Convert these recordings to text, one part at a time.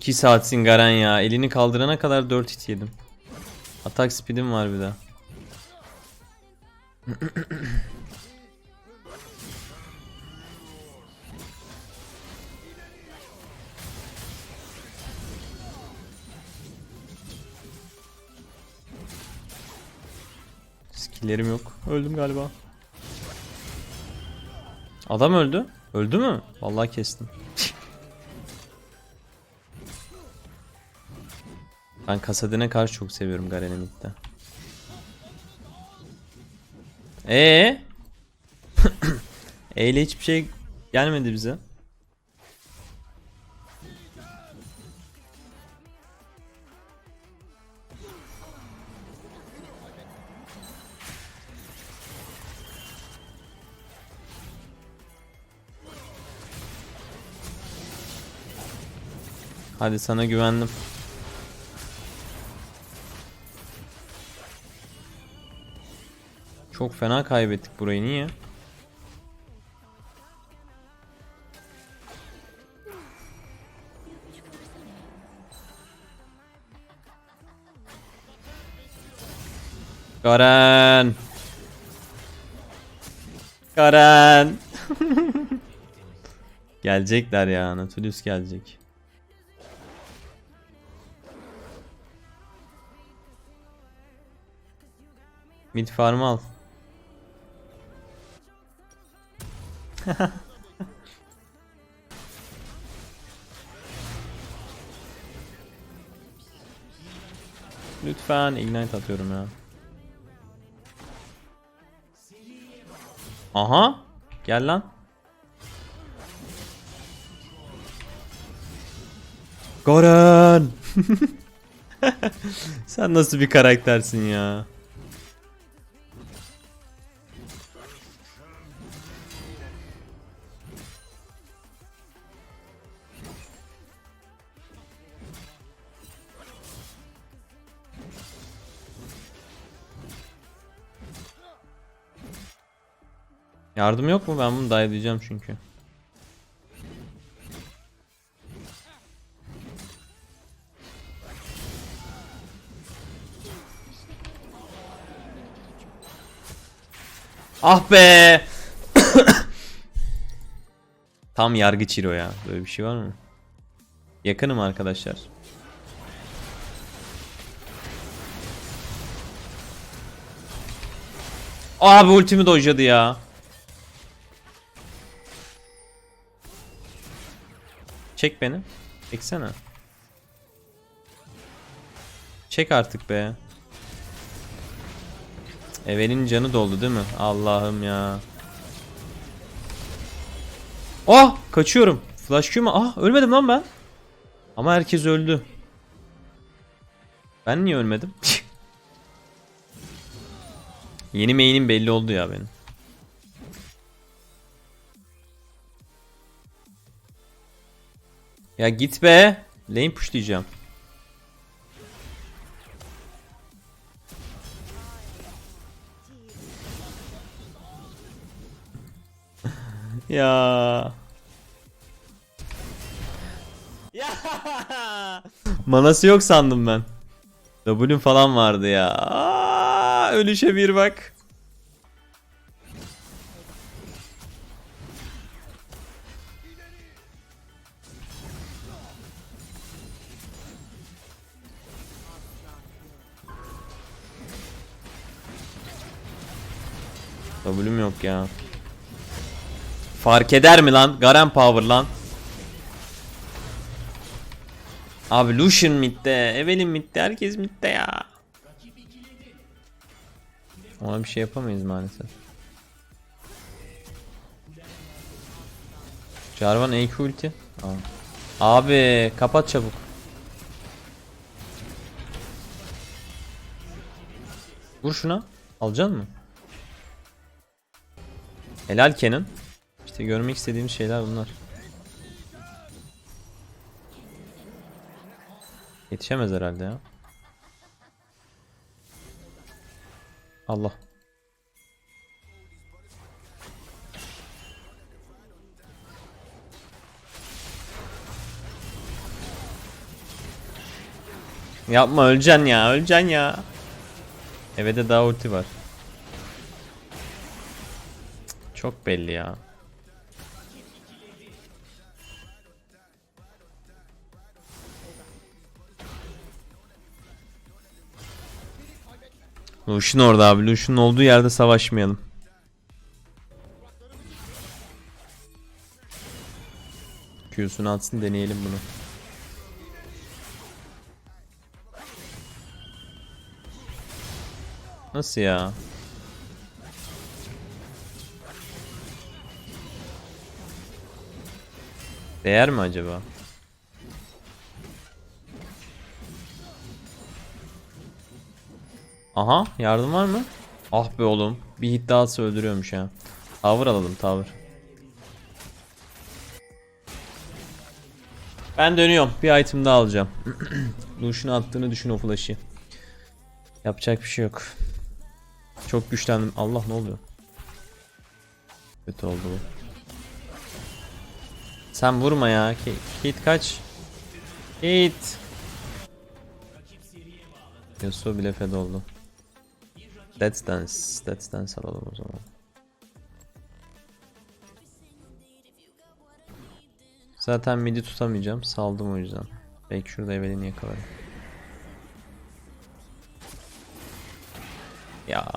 2 saatsin Garen ya. Elini kaldırana kadar 4 hit yedim. Atak speed'im var bir daha. Skill'lerim yok. Öldüm galiba. Adam öldü. Öldü mü? Vallahi kestim. Ben Kasadin'e karşı çok seviyorum Garen'i midde. Ee? Eyle hiçbir şey gelmedi bize. Hadi sana güvendim. Çok fena kaybettik burayı niye? Garen. Garen. Gelecekler ya. Nautilus gelecek. Mid farm al. Lütfen ignite atıyorum ya. Aha. Gel lan. Garen. Sen nasıl bir karaktersin ya? Yardım yok mu? Ben bunu dive'layacağım çünkü. Ah be! Tam yargı çiro ya. Böyle bir şey var mı? Yakınım arkadaşlar. Abi ultimi dojladı ya. Çek beni. Çeksene. Çek artık be. Evelin canı doldu değil mi? Allah'ım ya. Ah kaçıyorum. Flash Q mu? Ah ölmedim lan ben. Ama herkes öldü. Ben niye ölmedim? Yeni main'im belli oldu ya benim. Ya git be. Lane pushlayacağım. ya. Ya. Manası yok sandım ben. W'm falan vardı ya. Aa, ölüşe bir bak. W'm yok ya. Fark eder mi lan? Garen power lan. Abi Lucian midde, Evelyn midde, herkes midde ya. Ona bir şey yapamayız maalesef. Jarvan EQ ulti. Abi kapat çabuk. Vur şuna. Alacaksın mı? Helal Kenan. İşte görmek istediğim şeyler bunlar. Yetişemez herhalde ya. Allah. Yapma öleceksin ya öleceksin ya. Eve de daha ulti var. Çok belli ya. Lucian orada abi. Lucian'ın olduğu yerde savaşmayalım. Q'sunu atsın deneyelim bunu. Nasıl ya? Değer mi acaba? Aha yardım var mı? Ah be oğlum. Bir hit daha öldürüyormuş ya. Tower alalım tower. Ben dönüyorum. Bir item daha alacağım. Lucian'ın attığını düşün o flash'ı. Yapacak bir şey yok. Çok güçlendim. Allah ne oluyor? Kötü oldu bu. Sen vurma ya. Kate kaç. Kate. Yasuo bile fed oldu. Let's dance. Let's dance alalım o zaman. Zaten midi tutamayacağım. Saldım o yüzden. Belki şurada Evelyn'i yakalarım. Ya.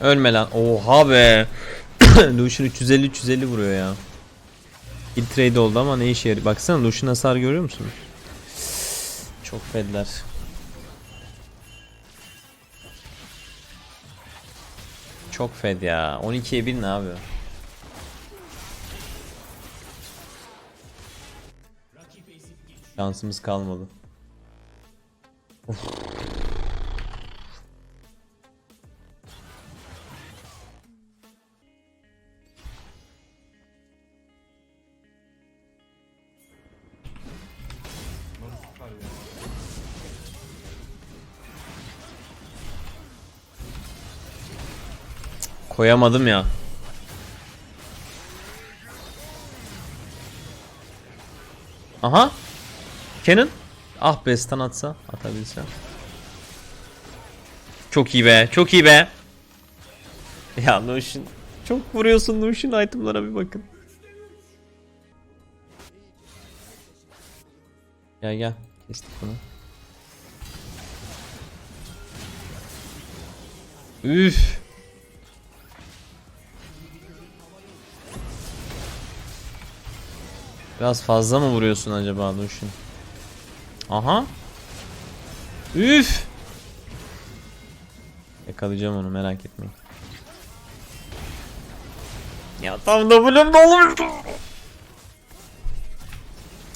Ölme lan. Oha be. Lucian 350 350 vuruyor ya. Kill trade oldu ama ne işe yarıyor? Baksana Lucian hasar görüyor musun? Çok fedler. Çok fed ya. 12'ye 1 ne abi? Şansımız kalmadı. Koyamadım ya. Aha. Kenan. Ah be stun atsa. Atabilse. Çok iyi be. Çok iyi be. Ya Notion. Çok vuruyorsun Notion itemlara bir bakın. Gel gel. Kestik bunu. Üf. Biraz fazla mı vuruyorsun acaba Lucian? Aha. Üf. Yakalayacağım onu merak etmeyin. Ya tam W'm dolmuştu.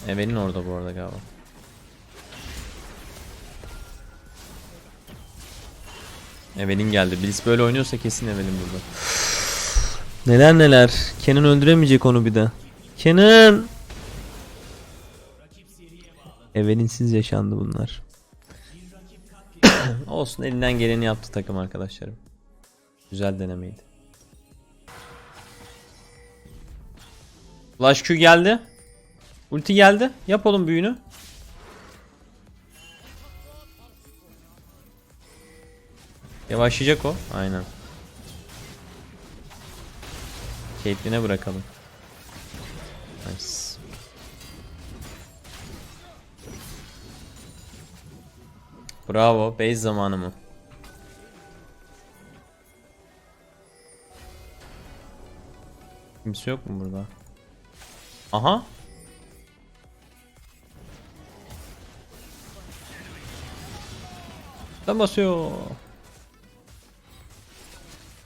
Evelin orada bu arada galiba. Evelin geldi. Blitz böyle oynuyorsa kesin Evelin burada. Neler neler. Kenan öldüremeyecek onu bir de. Kenan. Evelinsiz yaşandı bunlar. Olsun elinden geleni yaptı takım arkadaşlarım. Güzel denemeydi. Flash Q geldi. Ulti geldi. Yap oğlum büyünü. Yavaşlayacak o. Aynen. Caitlyn'e bırakalım. Bravo. Base zamanı mı? Kimse yok mu burada? Aha. Da basıyor.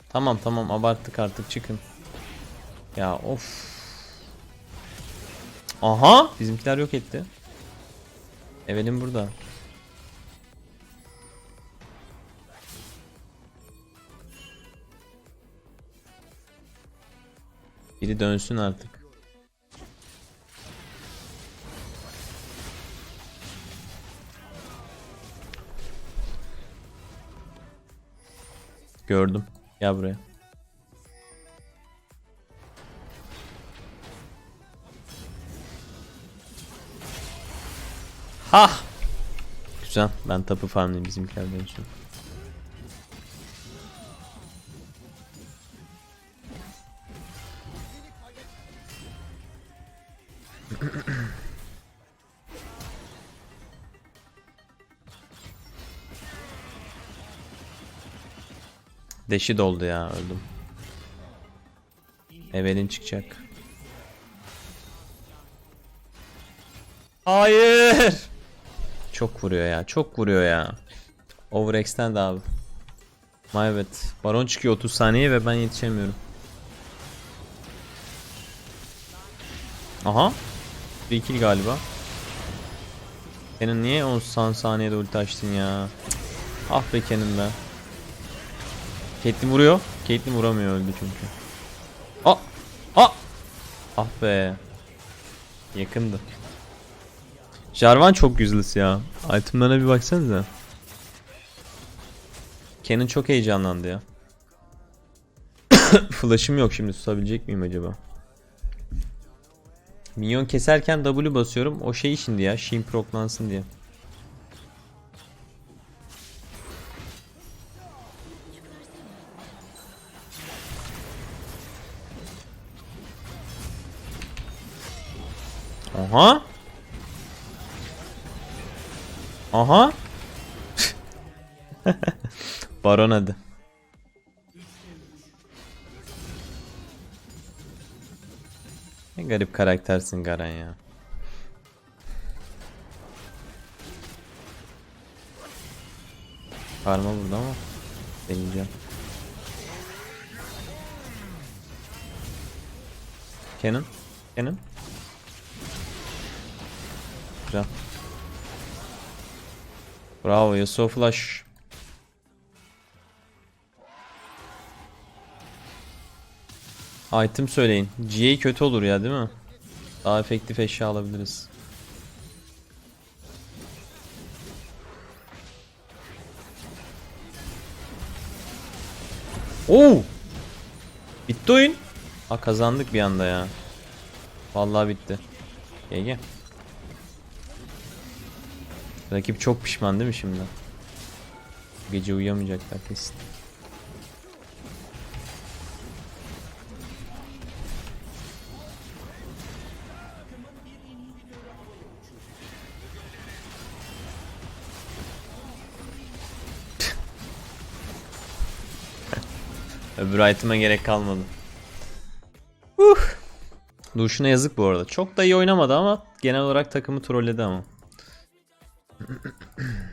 Tamam tamam abarttık artık çıkın. Ya of. Aha bizimkiler yok etti. Evelin burada. Biri dönsün artık. Gördüm. Gel buraya. Ha! Güzel. Ben tapı farmlayayım bizimkiler dönsün. Deşi doldu ya öldüm. Evelin çıkacak. Hayır. Çok vuruyor ya. Çok vuruyor ya. Overextend abi. Evet. Baron çıkıyor 30 saniye ve ben yetişemiyorum. Aha. Bir kill galiba. Senin niye 10 san- saniyede ulti açtın ya? Ah be Kenan be. Caitlyn vuruyor. Caitlyn vuramıyor öldü çünkü. Ah! Ah! Ah be. Yakındı. Jarvan çok useless ya. Itemlarına bir baksanıza. Kenan çok heyecanlandı ya. Flash'ım yok şimdi tutabilecek miyim acaba? Minyon keserken W basıyorum. O şey şimdi ya. Shin proklansın diye. Aha. Aha. Baron hadi. Ne garip karaktersin Garen ya. Karma burada ama deneyeceğim. Canon. Canon. Güzel. Bravo Yasuo Flash. Item söyleyin. GA kötü olur ya değil mi? Daha efektif eşya alabiliriz. Oo! Bitti oyun. Ha kazandık bir anda ya. Vallahi bitti. GG. Rakip çok pişman değil mi şimdi? Gece uyuyamayacaklar kesin. Öbür item'a gerek kalmadı. Uh. Duşuna yazık bu arada. Çok da iyi oynamadı ama genel olarak takımı trolledi ama. thank you